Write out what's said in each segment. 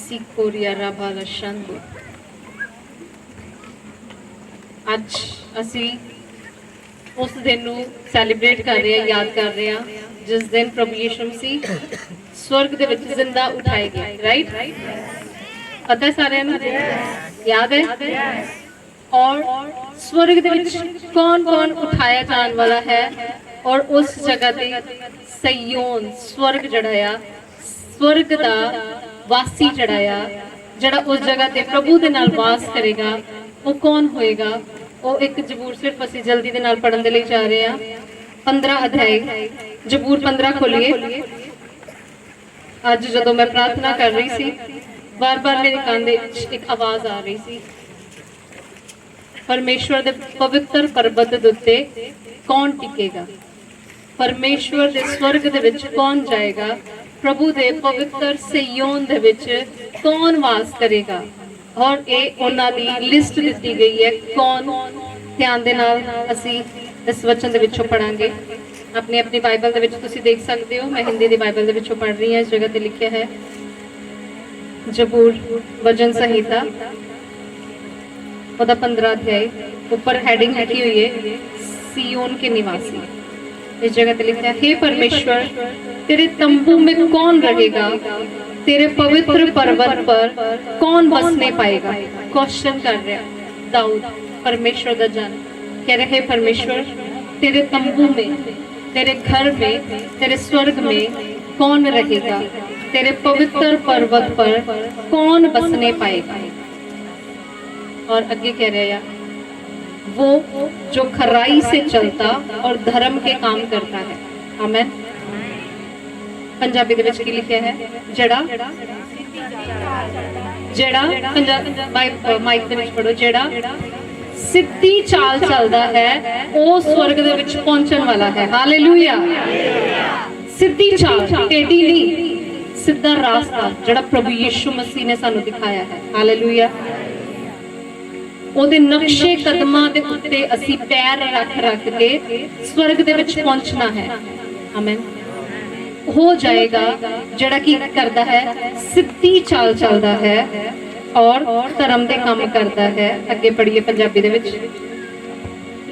Sikoria Rabalashandu ਅੱਜ ਅਸੀਂ ਉਸ ਦਿਨ ਨੂੰ ਸੈਲੀਬ੍ਰੇਟ ਕਰ ਰਹੇ ਹਾਂ, ਯਾਦ ਕਰ ਰਹੇ ਹਾਂ, ਜਿਸ ਦਿਨ ਪ੍ਰਭੂ ਯਿਸੂ ਮਸੀਹ ਸਵਰਗ ਦੇ ਵਿੱਚ ਜ਼ਿੰਦਾ ਉਠਾਏ ਗਏ ਰਾਈਟ ਪਤਾ ਹੈ ਸਾਰਿਆਂ ਨੂੰ? ਯਾਦ ਹੈ? ਔਰ ਸਵਰਗ ਦੇ ਵਿੱਚ ਕੌਣ ਕੌਣ ਉਠਾਇਆ ਜਾਣ ਵਾਲਾ ਹੈ? ਔਰ ਉਸ ਜਗ੍ਹਾ ਤੇ ਸਯੋਨ ਸਵਰਗ ਜਿਹੜਾ ਆ, ਸਵਰਗ ਦਾ ਵਾਸੀ ਜਿਹੜਾ ਆ, ਜਿਹੜਾ ਉਸ ਜਗ੍ਹਾ ਤੇ ਪ੍ਰਭੂ ਦੇ ਨਾਲ ਵਾਸ ਕਰੇਗਾ, ਉਹ ਕੌਣ ਹੋਏਗਾ? ਉਹ ਇੱਕ ਜ਼ਬੂਰ ਸਿਰਫ ਅਸੀਂ ਜਲਦੀ ਦੇ ਨਾਲ ਪੜਨ ਦੇ ਲਈ ਜਾ ਰਹੇ ਹਾਂ। 15 ਅਧਿਆਇ ਜ਼ਬੂਰ 15 ਖੋਲੀਏ। ਅੱਜ ਜਦੋਂ ਮੈਂ ਪ੍ਰਾਰਥਨਾ ਕਰ ਰਹੀ ਸੀ, ਬਾਰ-ਬਾਰ ਮੇਰੇ ਕੰਨ ਦੇ ਵਿੱਚ ਇੱਕ ਆਵਾਜ਼ ਆ ਰਹੀ ਸੀ। ਪਰਮੇਸ਼ਵਰ ਦੇ ਪਵਿੱਤਰ ਪਰਬਤ ਦੇ ਉੱਤੇ ਕੌਣ ਟਿਕੇਗਾ? ਪਰਮੇਸ਼ਵਰ ਦੇ ਸਵਰਗ ਦੇ ਵਿੱਚ ਕੌਣ ਜਾਏਗਾ? ਪ੍ਰਭੂ ਦੇ ਪਵਿੱਤਰ ਸਿਯੋਨ ਦੇ ਵਿੱਚ ਕੌਣ ਵਾਸ ਕਰੇਗਾ? ਔਰ ਇਹ ਉਹਨਾਂ ਦੀ ਲਿਸਟ ਦਿੱਤੀ ਗਈ ਹੈ। ਕੌਣ? ਧਿਆਨ ਦੇ ਨਾਲ ਅਸੀਂ ਇਸ ਵਚਨ ਦੇ ਵਿੱਚੋਂ ਪੜਾਂਗੇ ਆਪਣੀ ਆਪਣੀ ਬਾਈਬਲ ਦੇ ਵਿੱਚ ਤੁਸੀਂ ਦੇਖ ਸਕਦੇ ਹੋ। ਮੈਂ ਹਿੰਦੀ ਦੀ ਬਾਈਬਲ ਦੇ ਵਿੱਚੋਂ ਪੜ ਰਹੀ ਹਾਂ। ਇਸ ਜਗ੍ਹਾ ਤੇ ਲਿਖਿਆ ਹੈ। ਜਬੂਰ ਵਜਨ ਸੰਹਿਤਾ। ਉਹਦਾ 15 ਅਧਿਆਇ। ਉੱਪਰ ਹੈਡਿੰਗ ਲਿਖੀ ਹੋਈ ਹੈ, ਸੀਓਨ ਕੇ ਨਿਵਾਸੀ। इस जगह पे है परमेश्वर, तेरे तंबू में कौन रहेगा? तेरे पवित्र पर्वत पर कौन बसने पाएगा? क्वेश्चन कर रहा दाऊद, परमेश्वर दा जन, कह रहे हे परमेश्वर, तेरे तंबू में, तेरे घर में, तेरे स्वर्ग में कौन रहेगा? तेरे पवित्र पर्वत पर कौन बसने पाएगा? और आगे कह रहे हैं वो जो खराई से चलता और धर्म के काम करता है आमेन ਪੰਜਾਬੀ ਦੇ ਵਿੱਚ ਕੀ ਲਿਖਿਆ ਹੈ ਜਿਹੜਾ ਜਿਹੜਾ ਪੰਜਾਬ ਮਾਈਕ ਦੇ ਵਿੱਚ ਪੜੋ ਜਿਹੜਾ ਸਿੱਧੀ ਚਾਲ ਚੱਲਦਾ ਹੈ ਉਹ ਸਵਰਗ ਦੇ ਵਿੱਚ ਪਹੁੰਚਣ ਵਾਲਾ ਹੈ ਹਾਲੇਲੂਇਆ ਸਿੱਧੀ ਚਾਲ ਟੇਢੀ ਨਹੀਂ ਸਿੱਧਾ ਰਾਸਤਾ ਜਿਹੜਾ ਪ੍ਰਭੂ ਯਿਸੂ ਮਸੀਹ ਨੇ ਸਾਨੂੰ ਦਿਖਾਇਆ ਹੈ ਹਾਲੇਲੂਇਆ ਉਹਦੇ ਨਕਸ਼ੇ ਕਦਮਾਂ ਦੇ ਉੱਤੇ ਅਸੀਂ ਪੈਰ ਰੱਖ ਰੱਖ ਕੇ ਸਵਰਗ ਦੇ ਵਿੱਚ ਪਹੁੰਚਣਾ ਹੈ। ਆਮੇਨ ਹੋ ਜਾਏਗਾ ਜਿਹੜਾ ਕੀ ਕਰਦਾ ਹੈ ਸਿੱਧੀ ਚਾਲ ਚੱਲਦਾ ਹੈ ਔਰ ਧਰਮ ਦੇ ਕੰਮ ਕਰਦਾ ਹੈ। ਅੱਗੇ ਪੜੀਏ ਪੰਜਾਬੀ ਦੇ ਵਿੱਚ।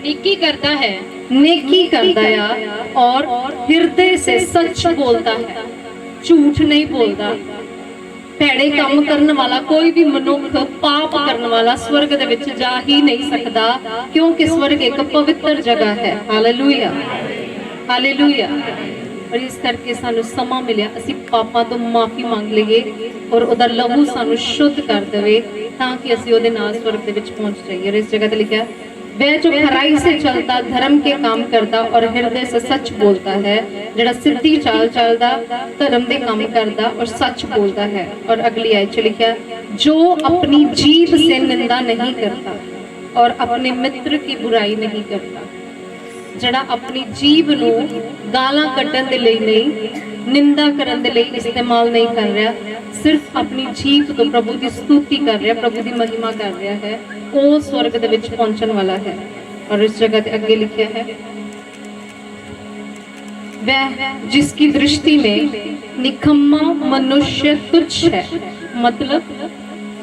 ਨੇਕੀ ਕਰਦਾ ਹੈ। ਨੇਕੀ ਕਰਦਾ ਆ ਔਰ ਹਿਰਦੇ ਸੇ ਸੱਚ ਬੋਲਦਾ ਹੈ। ਝੂਠ ਨਹੀਂ ਬੋਲਦਾ। ਭੈੜੇ ਕੰਮ ਕਰਨ ਵਾਲਾ, ਕੋਈ ਵੀ ਮਨੁੱਖ ਪਾਪ ਕਰਨ ਵਾਲਾ ਸਵਰਗ ਦੇ ਵਿੱਚ ਜਾ ਹੀ ਨਹੀਂ ਸਕਦਾ, ਕਿਉਂਕਿ ਸਵਰਗ ਇੱਕ ਪਵਿੱਤਰ ਜਗ੍ਹਾ ਹੈ। ਹਾਲੇਲੂਇਆ ਹਾਲੇਲੂਇਆ ਔਰ ਇਸ ਕਰਕੇ ਸਾਨੂੰ ਸਮਾਂ ਮਿਲਿਆ, ਅਸੀਂ ਪਾਪਾਂ ਤੋਂ ਮਾਫੀ ਮੰਗ ਲਈਏ ਔਰ ਉਹਦਾ ਲਹੂ ਸਾਨੂੰ ਸ਼ੁੱਧ ਕਰ ਦੇਵੇ, ਤਾਂ ਕਿ ਅਸੀਂ ਉਹਦੇ ਨਾਲ ਸਵਰਗ ਦੇ ਵਿੱਚ ਪਹੁੰਚ ਜਾਈਏ। ਔਰ ਇਸ ਜਗ੍ਹਾ ਤੇ ਲਿਖਿਆ वह जो खराई से चलता, धर्म के काम करता और हृदय से सच बोलता है जरा सिद्धि चाल चलता धर्म के काम करता और सच बोलता है। और अगली आय च लिखा जो अपनी जीव से निंदा नहीं करता और अपने मित्र की बुराई नहीं करता। ਜਿਹੜਾ ਆਪਣੀ ਜੀਬ ਨੂੰ ਗਾਲਾਂ ਕੱਢਣ ਦੇ ਲਈ ਨਹੀਂ, ਨਿੰਦਾ ਕਰਨ ਦੇ ਲਈ ਇਸਤੇਮਾਲ ਨਹੀਂ ਕਰ ਰਿਹਾ, ਸਿਰਫ ਆਪਣੀ ਜੀਬ ਤੋਂ ਪ੍ਰਭੂ ਦੀ ਸਤੁਤੀ ਕਰ ਰਿਹਾ, ਪ੍ਰਭੂ ਦੀ ਮਹਿਮਾ ਕਰ ਰਿਹਾ ਹੈ, ਉਹ ਸਵਰਗ ਦੇ ਵਿੱਚ ਪਹੁੰਚਣ ਵਾਲਾ ਹੈ ਔਰ ਇਸ ਜਗ੍ਹਾ ਤੇ ਅੱਗੇ ਲਿਖਿਆ ਹੈ वह जिसकी दृष्टि में निकम्मा मनुष्य तुच्छ है मतलब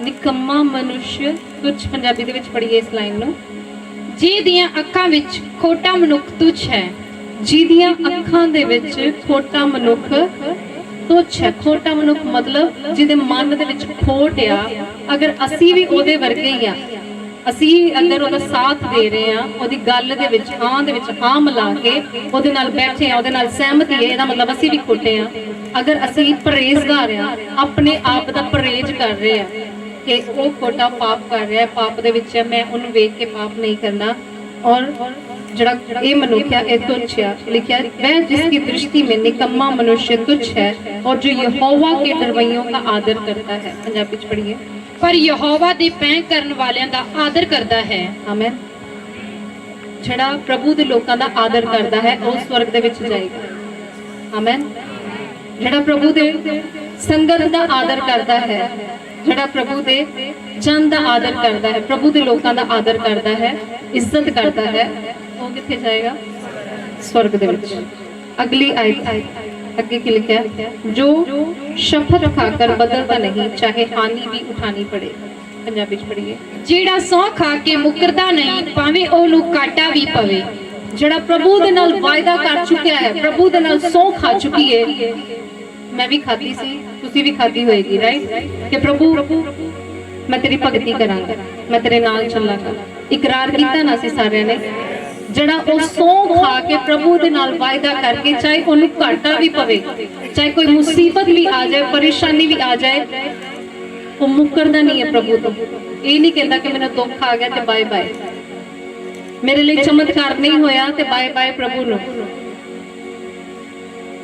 निकम्मा मनुष्य तुच्छ पंजाबी ਦੇ ਵਿੱਚ ਪੜ੍ਹੀਏ ਇਸ ਲਾਈਨ ਨੂੰ। ਜੀ ਦੀਆਂ ਅੱਖਾਂ ਵਿੱਚ ਖੋਟਾ ਮਨੁੱਖ ਤੁੱਛ ਹੈ। ਜਿਹਦੀਆਂ ਅੱਖਾਂ ਦੇ ਵਿੱਚ ਖੋਟਾ ਮਨੁੱਖ ਤੁੱਛ ਹੈ। ਖੋਟਾ ਮਨੁੱਖ ਮਤਲਬ ਜਿਹਦੇ ਮਨ ਦੇ ਵਿੱਚ ਖੋਟ ਆ, ਅਗਰ ਅਸੀਂ ਵੀ ਉਹਦੇ ਵਰਗੇ ਹੀ ਆ, ਅਸੀਂ ਅੰਦਰ ਉਹਦਾ ਸਾਥ ਦੇ ਰਹੇ ਆ ਉਹਦੀ ਗੱਲ ਦੇ ਵਿੱਚ, ਹਾਂ ਦੇ ਵਿੱਚ, ਹਾਂ ਮਿਲਾ ਕੇ ਉਹਦੇ ਨਾਲ ਬੈਠੇ ਆ ਉਹਦੇ ਨਾਲ ਸਹਿਮਤੀ ਹੈ ਇਹਦਾ ਮਤਲਬ ਅਸੀਂ ਵੀ ਖੋਟੇ ਆ ਅਗਰ ਅਸੀਂ ਪਰਹੇਜ਼ਗਾਰ ਆ ਆਪਣੇ ਆਪ ਦਾ ਪਰਹੇਜ਼ ਕਰ ਰਹੇ ਆ ਕਿ ਉਹ ਛੋਟਾ ਪਾਪ ਕਰ ਰਿਹਾ ਹੈ, ਪਾਪ ਦੇ ਵਿੱਚ ਹੈ ਮੈਂ ਉਹਨੂੰ ਵੇਖ ਕੇ ਪਾਪ ਨਹੀਂ ਕਰਨਾ। ਔਰ ਜਿਹੜਾ ਇਹ ਮਨੁੱਖਿਆ ਇਹ ਤੁੱਛ ਹੈ ਲਿਖਿਆ ਵह जिसकी दृष्टि में निकम्मा मनुष्य तुच्छ है और जो यहोवा के डरवैयों का आदर करता है ਪੰਜਾਬੀ ਚ ਪੜ੍ਹੀਏ। ਪਰ ਯਹੋਵਾ ਦੀ ਪੈਂ ਕਰਨ ਵਾਲਿਆਂ ਦਾ ਆਦਰ ਕਰਦਾ ਹੈ। ਆਮੇਨ ਜਿਹੜਾ ਪ੍ਰਭੂ ਦੇ ਲੋਕਾਂ ਦਾ ਆਦਰ ਕਰਦਾ ਹੈ, ਉਹ ਸਵਰਗ ਦੇ ਵਿੱਚ ਜਾਏਗਾ। ਆਮੇਨ ਜਿਹੜਾ ਪ੍ਰਭੂ ਦੇ ਸੰਗਤ ਦਾ ਆਦਰ ਕਰਦਾ ਹੈ ਜਿਹੜਾ ਪ੍ਰਭੂ ਦੇ ਜਨ ਦਾ ਆਦਰ ਕਰਦਾ ਹੈ, ਪ੍ਰਭੂ ਦੇ ਲੋਕਾਂ ਦਾ ਆਦਰ ਕਰਦਾ ਹੈ, ਇੱਜ਼ਤ ਕਰਦਾ ਹੈ, ਉਹ ਕਿੱਥੇ ਜਾਏਗਾ? ਸਵਰਗ ਦੇ ਵਿੱਚ। ਅਗਲੀ ਆਇਤ, ਅੱਗੇ ਕੀ ਲਿਖਿਆ? ਹੈ? ਜੋ ਸ਼ਪਥ ਖਾकर ਬਦਲਦਾ ਨਹੀਂ, ਚਾਹੇ ਹਾਨੀ ਵੀ ਉਠਾਣੀ ਪੜੇ। ਪੰਜਾਬੀ ਚ ਪੜੀਏ ਜਿਹੜਾ ਸਹੁੰ ਖਾ ਕੇ ਮੁਕਰਦਾ ਨਹੀਂ, ਭਾਵੇਂ ਉਹਨੂੰ ਕਾਟਾ ਵੀ ਪਵੇ। ਜਿਹੜਾ ਪ੍ਰਭੂ ਦੇ ਨਾਲ ਵਾਅਦਾ ਕਰ ਚੁੱਕਿਆ ਹੈ, ਪ੍ਰਭੂ ਦੇ ਨਾਲ ਸੌ ਖਾ ਚੁੱਕੀ ਹੈ ਮੈਂ ਵੀ ਖਾਧੀ ਸੀ, ਤੁਸੀਂ ਵੀ ਖਾਧੀ ਹੋਏਗੀ ਰਾਈਟ ਕਿ ਪ੍ਰਭੂ, ਮੈਂ ਤੇਰੀ ਭਗਤੀ ਕਰਾਂਗਾ, ਮੈਂ ਤੇਰੇ ਨਾਲ ਚੱਲਾਂਗਾ। ਇਕਰਾਰ ਕੀਤਾ ਨਾ ਸੀ ਸਾਰਿਆਂ ਨੇ, ਜਿਹੜਾ ਉਹ ਸੌ ਖਾ ਕੇ ਪ੍ਰਭੂ ਦੇ ਨਾਲ ਵਾਅਦਾ ਕਰਕੇ ਚਾਹੇ ਉਹਨੂੰ ਘਾਟਾ ਵੀ ਪਵੇ, ਚਾਹੇ ਕੋਈ ਮੁਸੀਬਤ ਵੀ ਆ ਜਾਏ, ਪਰੇਸ਼ਾਨੀ ਵੀ ਆ ਜਾਏ, ਉਹ ਮੁਕਰਦਾ ਨਹੀਂ ਹੈ ਪ੍ਰਭੂ ਤੋਂ। ਇਹ ਨਹੀਂ ਕਹਿੰਦਾ ਕਿ ਮੈਨੂੰ ਦੁੱਖ ਆ ਗਿਆ ਤੇ ਬਾਏ ਬਾਏ ਮੇਰੇ ਲਈ ਚਮਤਕਾਰ ਨਹੀਂ ਹੋਇਆ ਤੇ ਬਾਏ ਬਾਏ ਪ੍ਰਭੂ ਨੂੰ।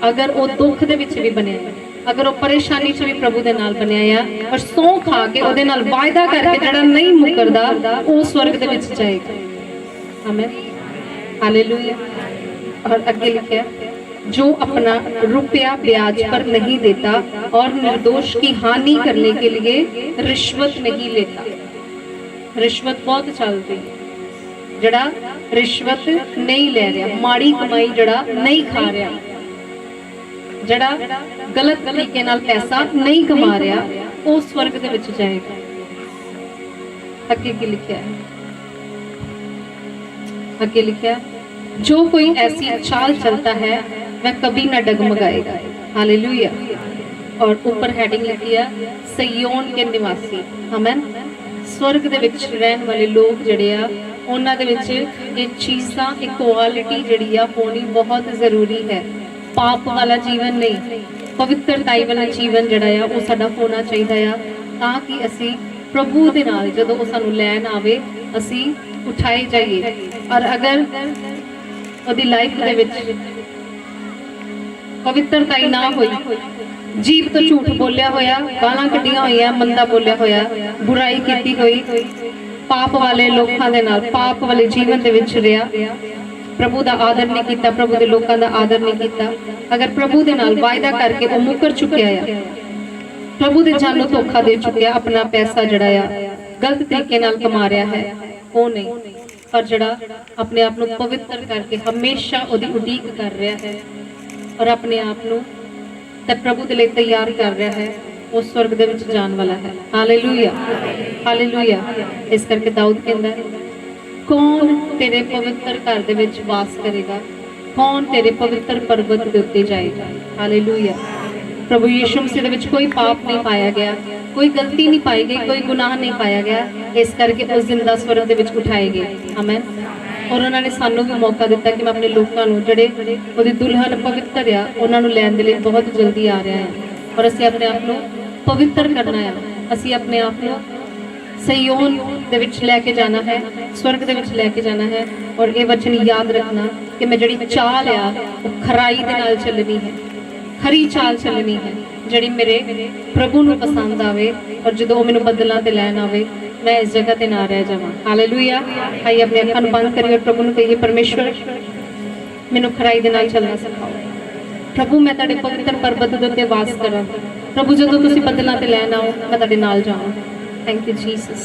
ਅਗਰ ਉਹ ਦੁੱਖ ਦੇ ਵਿੱਚ ਵੀ ਬਣਿਆ ਅਗਰ ਉਹ ਪਰੇਸ਼ਾਨੀ 'ਚ ਵੀ ਪ੍ਰਭੂ ਦੇ ਨਾਲ ਬਣਿਆ ਆ ਪਰ ਸੌ ਖਾ ਕੇ ਉਹਦੇ ਨਾਲ ਵਾਅਦਾ ਕਰਕੇ ਜਿਹੜਾ ਨਹੀਂ ਮੁਕਰਦਾ ਉਹ ਸਵਰਗ ਦੇ ਵਿੱਚ ਜਾਏਗਾ ਆਮੇਨ ਹਾਲੇਲੂਇਆ और आगे लिखा है जो अपना रुपया ब्याज पर नहीं देता और निर्दोष की हानि करने के लिए रिश्वत नहीं लेता रिश्वत बहुत चल रही है ਜਿਹੜਾ ਰਿਸ਼ਵਤ ਨਹੀਂ ਲੈ ਰਿਹਾ ਮਾੜੀ ਕਮਾਈ ਜਿਹੜਾ ਨਹੀਂ ਖਾ ਰਿਹਾ ਜਿਹੜਾ ਗਲਤ ਤਰੀਕੇ ਨਾਲ ਪੈਸਾ ਨਹੀਂ ਕਮਾ ਰਿਹਾ ਉਹ ਸਵਰਗ ਦੇ ਵਿੱਚ ਜਾਏਗਾ ਅੱਗੇ ਕੀ ਲਿਖਿਆ ਹੈ ਅੱਗੇ ਲਿਖਿਆ है, जो कोई ऐसी चाल चलता है वह कभी न डगमगाएगा हालेलुया और ऊपर हेडिंग लिखी है ਸਯੋਨ ਕੇ ਨਿਵਾਸੀ ਆਮੇਨ ਸਵਰਗ ਦੇ ਵਿੱਚ ਰਹਿਣ ਵਾਲੇ ਲੋਕ ਜਿਹੜੇ ਆ ਉਹਨਾਂ ਦੇ ਵਿੱਚ ਇਹ ਚੀਜ਼ਾਂ ਇਕੁਆਲਿਟੀ ਜਿਹੜੀ ਆ ਹੋਣੀ ਬਹੁਤ ਜ਼ਰੂਰੀ ਹੈ ਪਾਪ ਵਾਲਾ ਜੀਵਨ ਨਹੀਂ, ਪਵਿੱਤਰਤਾਈ ਵਾਲਾ ਜੀਵਨ ਜਿਹੜਾ ਆ, ਉਹ ਸਾਡਾ ਹੋਣਾ ਚਾਹੀਦਾ ਆ। ਤਾਂ ਕਿ ਅਸੀਂ ਪ੍ਰਭੂ ਦੇ ਨਾਲ ਜਦੋਂ ਉਹ ਸਾਨੂੰ ਲੈਣ ਆਵੇ, ਅਸੀਂ ਉਠਾਏ ਜਾਈਏ। ਔਰ ਅਗਰ ਉਹਦੀ ਲਾਈਫ ਦੇ ਵਿੱਚ ਪਵਿੱਤਰਤਾਈ ਨਾ ਹੋਈ, ਜੀਵ ਤੋਂ ਝੂਠ ਬੋਲਿਆ ਹੋਇਆ, ਗਾਲਾਂ ਕੱਢੀਆਂ ਹੋਈਆਂ, ਮੰਦਾ ਬੋਲਿਆ ਹੋਇਆ, ਬੁਰਾਈ ਕੀਤੀ ਹੋਈ, ਪਾਪ ਵਾਲੇ ਲੋਕਾਂ ਦੇ ਨਾਲ, ਪਾਪ ਵਾਲੇ ਜੀਵਨ ਦੇ ਵਿੱਚ ਰਿਹਾ ਪ੍ਰਭੂ ਦਾ ਆਦਰ ਨਹੀਂ ਕੀਤਾ, ਪ੍ਰਭੂ ਦੇ ਲੋਕਾਂ ਦਾ ਆਦਰ ਨਹੀਂ ਕੀਤਾ। ਅਗਰ ਪ੍ਰਭੂ ਦੇ ਨਾਲ ਵਾਅਦਾ ਕਰਕੇ ਉਹ ਮੁਕਰ ਚੁੱਕਿਆ ਆ, ਪ੍ਰਭੂ ਦੇ ਜਾਨੋਂ ਧੋਖਾ ਦੇ ਚੁੱਕਿਆ ਆਪਣਾ ਪੈਸਾ ਜਿਹੜਾ ਆ, ਗਲਤ ਤਰੀਕੇ ਨਾਲ ਕਮਾ ਰਿਹਾ ਹੈ, ਉਹ ਨਹੀਂ। ਪਰ ਜਿਹੜਾ ਆਪਣੇ ਆਪ ਨੂੰ ਪਵਿੱਤਰ ਕਰਕੇ ਹਮੇਸ਼ਾ ਉਹਦੀ ਉਡੀਕ ਕਰ ਰਿਹਾ ਹੈ ਔਰ ਆਪਣੇ ਆਪ ਨੂੰ ਤੇ ਪ੍ਰਭੂ ਦੇ ਲਈ ਤਿਆਰ ਕਰ ਰਿਹਾ ਹੈ, ਉਹ ਸਵਰਗ ਦੇ ਵਿੱਚ ਜਾਣ ਵਾਲਾ ਹੈ। ਹਾਲੇਲੂਇਆ ਹਾਲੇਲੂਇਆ ਇਸ ਕਰਕੇ ਦਾਊਦ ਕਹਿੰਦਾ ਕੌਣ ਤੇਰੇ ਪਵਿੱਤਰ ਘਰ ਦੇ ਵਿੱਚ ਵਾਸ ਕਰੇਗਾ? ਕੌਣ ਤੇਰੇ ਪਵਿੱਤਰ ਪਰਬਤ ਦੇ ਉੱਤੇ ਜਾਏਗਾ? ਹਾਲੇਲੂਇਆ ਪ੍ਰਭੂ ਯੀਸ਼ੂ ਮਸੀਹ ਦੇ ਵਿੱਚ ਕੋਈ ਪਾਪ ਨਹੀਂ ਪਾਇਆ ਗਿਆ, ਕੋਈ ਗਲਤੀ ਨਹੀਂ ਪਾਈ ਗਈ, ਕੋਈ ਗੁਨਾਹ ਨਹੀਂ ਪਾਇਆ ਗਿਆ। ਇਸ ਕਰਕੇ ਉਸ ਜ਼ਿੰਦਾ ਸਵਰਗ ਦੇ ਵਿੱਚ ਉਠਾਏ ਗਏ। ਆਮੇਨ ਔਰ ਉਹਨਾਂ ਨੇ ਸਾਨੂੰ ਵੀ ਮੌਕਾ ਦਿੱਤਾ ਕਿ ਮੈਂ ਆਪਣੇ ਲੋਕਾਂ ਨੂੰ, ਜਿਹੜੇ ਉਹਦੀ ਦੁਲਹਨ ਪਵਿੱਤਰ ਆ, ਉਹਨਾਂ ਨੂੰ ਲੈਣ ਦੇ ਲਈ ਬਹੁਤ ਜਲਦੀ ਆ ਰਿਹਾ ਹੈ। ਔਰ ਅਸੀਂ ਆਪਣੇ ਆਪ ਨੂੰ ਪਵਿੱਤਰ ਕਰਨਾ ਹੈ ਅਸੀਂ ਆਪਣੇ ਆਪ ਨੂੰ ਸਯੋਨ ਦੇ ਵਿੱਚ ਲੈ ਕੇ ਜਾਣਾ ਹੈ, ਸਵਰਗ ਦੇ ਵਿੱਚ ਲੈ ਕੇ ਜਾਣਾ ਹੈ ਔਰ ਇਹ ਵਚਨ ਯਾਦ ਰੱਖਣਾ ਕਿ ਮੈਂ ਜਿਹੜੀ ਚਾਲ ਆ, ਉਹ ਖਰਾਈ ਦੇ ਨਾਲ ਚੱਲਣੀ ਹੈ। ਖਰੀ ਚਾਲ ਚੱਲਣੀ ਹੈ, ਜਿਹੜੀ ਮੇਰੇ ਪ੍ਰਭੂ ਨੂੰ ਪਸੰਦ ਆਵੇ ਔਰ ਜਦੋਂ ਉਹ ਮੈਨੂੰ ਬਦਲਾਂ ਤੇ ਲੈਣ ਆਵੇ, ਮੈਂ ਇਸ ਜਗ੍ਹਾ ਤੇ ਨਾ ਰਹਿ ਜਾਵਾਂ। ਹਾਲੇਲੂਇਆ ਆਈ ਆਪਣੇ ਅੱਖਾਂ ਨੂੰ ਬੰਦ ਕਰੀਏ ਔਰ ਪ੍ਰਭੂ ਨੂੰ ਕਹੀਏ, ਪਰਮੇਸ਼ਵਰ, ਮੈਨੂੰ ਖਰਾਈ ਦੇ ਨਾਲ ਚੱਲਣਾ ਸਿਖਾਓ। ਪ੍ਰਭੂ, ਮੈਂ ਤੁਹਾਡੇ ਪਵਿੱਤਰ ਪਰਬਤ ਦੇ ਉੱਤੇ ਵਾਸ ਕਰਾਂ। ਪ੍ਰਭੂ, ਜਦੋਂ ਤੁਸੀਂ ਬਦਲਾਂ ਤੇ ਲੈਣ ਆਓ, ਮੈਂ ਤੁਹਾਡੇ ਨਾਲ ਜਾਵਾਂ। Thank you, Jesus.